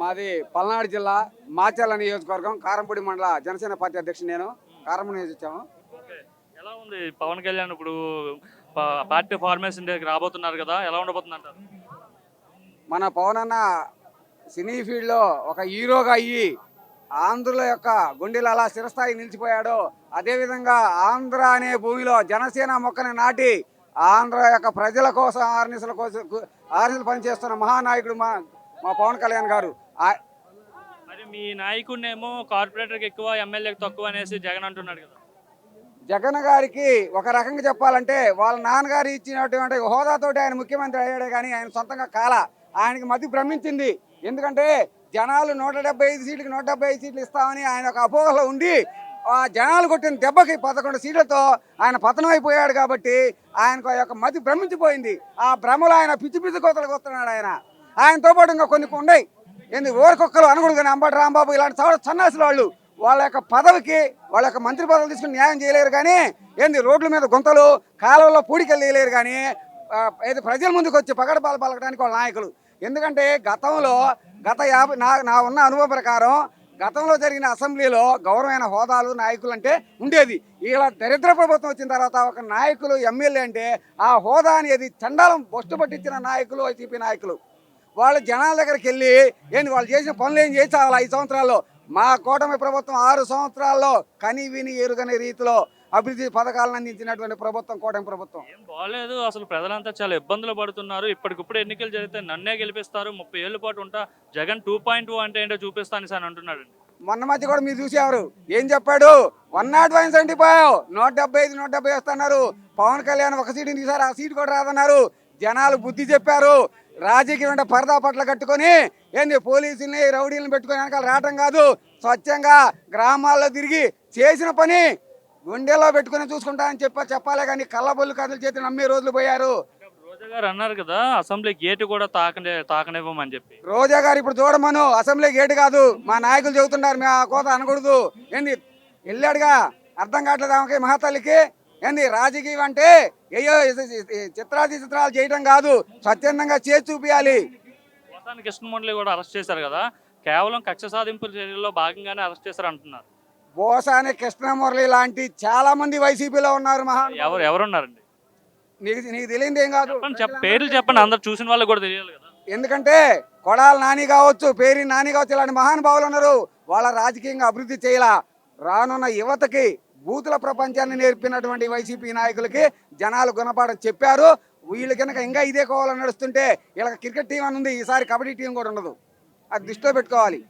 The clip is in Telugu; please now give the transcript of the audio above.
మాది పల్నాడు జిల్లా మాచర్ల నియోజకవర్గం కారంపూడి మండల జనసేన పార్టీ అధ్యక్షుడు నేను కారంపూడి నుంచి వచ్చాము. ఓకే. ఎలా ఉంది పవన్ కళ్యాణ్ ఇప్పుడు పార్టీ ఫార్మేషన్ డేకి రాబోతున్నారు కదా ఎలా ఉండబోతుంది అంటారు మన పవన్ అన్న సినీ ఫీల్డ్లో ఒక హీరోగా అయ్యి ఆంధ్రుల యొక్క గుండెలు అలా చిరస్థాయి నిలిచిపోయాడో. అదేవిధంగా ఆంధ్ర అనే భూమిలో జనసేన మొక్కని నాటి ఆంధ్ర యొక్క ప్రజల కోసం ఆర్నిసల కోసం ఆర్నిసలు పనిచేస్తున్న మహానాయకుడు మా మా పవన్ కళ్యాణ్ గారు. మరి మీ నాయకుడినేమో కార్పొరేటర్కి ఎక్కువ ఎమ్మెల్యేకి తక్కువ అనేసి జగన్ అంటున్నాడు కదా. జగన్ గారికి ఒక రకంగా చెప్పాలంటే వాళ్ళ నాన్నగారు ఇచ్చినటువంటి హోదాతోటి ఆయన ముఖ్యమంత్రి అయ్యాడే కానీ ఆయన సొంతంగా కాల. ఆయనకి మతి భ్రమించింది. ఎందుకంటే జనాలు నూట డెబ్బై ఐదు సీట్లకి నూట డెబ్బై ఐదు సీట్లు ఇస్తామని ఆయన ఒక అపోహలో ఉండి ఆ జనాలు కొట్టిన దెబ్బకి పదకొండు సీట్లతో ఆయన పతనం అయిపోయాడు కాబట్టి ఆయనకు ఆ యొక్క మతి భ్రమించిపోయింది. ఆ భ్రమలో ఆయన పిచ్చి పిచ్చి కోతలకు వస్తున్నాడు ఆయన. ఆయనతో పాటు ఇంకా కొన్ని ఉన్నాయి. ఏంది ఓరకొక్కలు అనకూడదు కానీ అంబటి రాంబాబు ఇలాంటి చోట సన్నాసులు వాళ్ళు. వాళ్ళ యొక్క పదవికి వాళ్ళ యొక్క మంత్రి పదవులు తీసుకుని న్యాయం చేయలేరు కానీ ఏంది రోడ్ల మీద గుంతలు కాలువల్లో పూడికలు కానీ ఏది ప్రజల ముందుకు వచ్చి పగడపాలు పలకడానికి వాళ్ళ నాయకులు. ఎందుకంటే గతంలో గత యాభై నా నా ఉన్న అనుభవం ప్రకారం గతంలో జరిగిన అసెంబ్లీలో గౌరవమైన హోదాలు నాయకులు అంటే ఉండేది. ఇలా దరిద్ర ప్రభుత్వం వచ్చిన తర్వాత ఒక నాయకులు ఎమ్మెల్యే అంటే ఆ హోదా అనేది చండాలం బొస్టు పట్టించిన నాయకులు వైసీపీ నాయకులు. వాళ్ళు జనాల దగ్గరికి వెళ్ళి ఏంది వాళ్ళు చేసిన పనులు ఏం చేసావాలి ఐదు సంవత్సరాల్లో? మా కూటమి ప్రభుత్వం ఆరు సంవత్సరాల్లో కని విని ఎరుగని రీతిలో అభివృద్ధి పథకాలను అందించినటువంటి ప్రభుత్వం కూటమి ప్రభుత్వం. ఏం బాగాలేదు అసలు ప్రజలంతా చాలా ఇబ్బందులు పడుతున్నారు. ఇప్పటికిప్పుడు ఎన్నికలు జరిగితే నన్నే గెలిపిస్తారు. ముప్పై ఏళ్ళ పాటు ఉంటా. జగన్ టూ పాయింట్ టూ అంటే ఏంటో చూపిస్తాను సార్ అంటున్నాడు. మొన్న మధ్య కూడా మీరు చూసేవారు. ఏం చెప్పాడు? One not one seventy five నూట డెబ్బై ఐదు నూట డెబ్బై వస్తున్నారు. పవన్ కళ్యాణ్ ఒక సీటు తీసారు. ఆ సీటు కూడా రాదన్నారు. జనాలు బుద్ధి చెప్పారు. రాజకీయం అంటే పరదా పట్ల కట్టుకొని ఏంది పోలీసుల్ని రౌడీలను పెట్టుకొని వెనకాల రావటం కాదు. స్వచ్ఛంగా గ్రామాల్లో తిరిగి చేసిన పని గుండెలో పెట్టుకొని చూసుకుంటా అని చెప్ప చెప్పాలే కానీ కళ్ళబొల్లు కథలు చేతి నమ్మే రోజులు పోయారు. రోజా గారు అన్నారు కదా అసెంబ్లీ గేటు కూడా తాకనే తాకనివ్వమని చెప్పి. రోజా గారు ఇప్పుడు చూడమను అసెంబ్లీ గేటు కాదు. మా నాయకులు చెబుతున్నారు ఆ కోత అనకూడదు. ఏంది వెళ్ళాడుగా అర్థం కావట్లేదు ఆమెకి? మహాతల్లికి? ఏంది రాజకీయం అంటే అయ్యో చిత్రాది చిత్రాలు చేయడం కాదు స్వచ్ఛందంగా చేసి చూపించాలి పోసాని కృష్ణమురళి కూడా అరెస్ట్ చేశారు కదా. కేవలం కక్ష సాధింపుల చర్యల్లో భాగంగానే అరెస్ట్ చేశారు అంటున్నారు బోసాని కృష్ణమురళి లాంటి చాలా మంది వైసీపీలో ఉన్నారు మహా ఎవరు ఎవరున్నారండి? నీకు నీకు తెలియంది ఏం కాదు. పేర్లు చెప్పండి అందరు చూసిన వాళ్ళకి కూడా తెలియాలి కదా. ఎందుకంటే కొడాల నాని కావచ్చు పేరి నాని కావచ్చు ఇలాంటి మహానుభావులు ఉన్నారు. వాళ్ళ రాజకీయంగా అభివృద్ధి చేయాల. రానున్న యువతకి బూతుల ప్రపంచాన్ని నేర్పినటువంటి వైసీపీ నాయకులకి జనాలు గుణపాఠం చెప్పారు. వీళ్ళు కనుక ఇంకా ఇదే కోవాలని నడుస్తుంటే వీళ్ళకి క్రికెట్ టీం అని ఉంది ఈసారి కబడ్డీ టీం కూడా ఉండదు. అది దృష్టిలో పెట్టుకోవాలి.